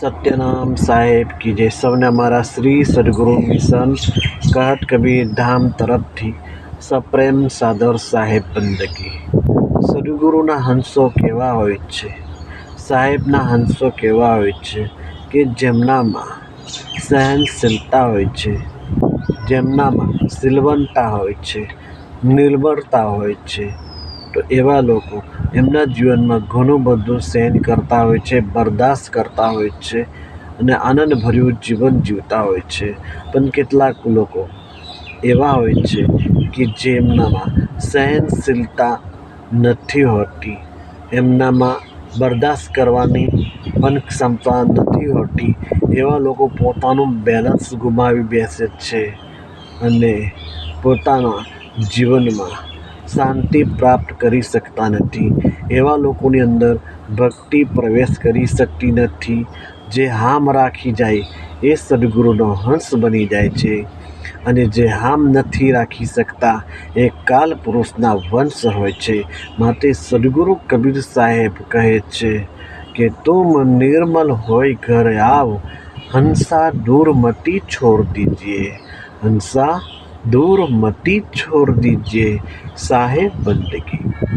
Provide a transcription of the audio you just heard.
સત્યનામ સાહેબ કી જય. સૌને અમારા શ્રી સદગુરુ મિશન કાટ કબીર ધામ તરફથી સપ્રેમ સાદર સાહેબ બંદગી. સદગુરુના હંસો કેવા હોય છે? સાહેબના હંસો કેવા હોય છે કે જેમનામાં સહનશીલતા હોય છે? જેમનામાં સિલવંતા હોય છે, નિર્બળતા હોય છે? તો એવા લોકો એમના જીવનમાં ઘણું બધું સહન કરતા હોય છે, બરદાસ્ત કરતા હોય છે અને આનંદભર્યું જીવન જીવતા હોય છે. પણ કેટલાક લોકો એવા હોય છે કે જેમનામાં સહનશીલતા નથી હોતી, એમનામાં બરદાસ્ત કરવાની પણ ક્ષમતા નથી હોતી. એવા લોકો પોતાનું બેલેન્સ ગુમાવી બેસે છે અને પોતાના જીવનમાં શાંતિ પ્રાપ્ત કરી શકતા નથી. એવા લોકોની અંદર ભક્તિ પ્રવેશ કરી શકતી નથી. જે હામ રાખી જાય, એ સદગુરુનો હંસ બની જાય છે. અને જે હામ નથી રાખી શકતા, એ કાલ પુરુષના વંશ હોય છે. માટે સદગુરુ કબીર સાહેબ કહે છે કે તું નિર્મલ હોય ઘરે આવ. હંસા દૂર મટી છોડ દીજીએ. હંસા દૂર મતી છોડ दीजिए સાહેબ બંદગી.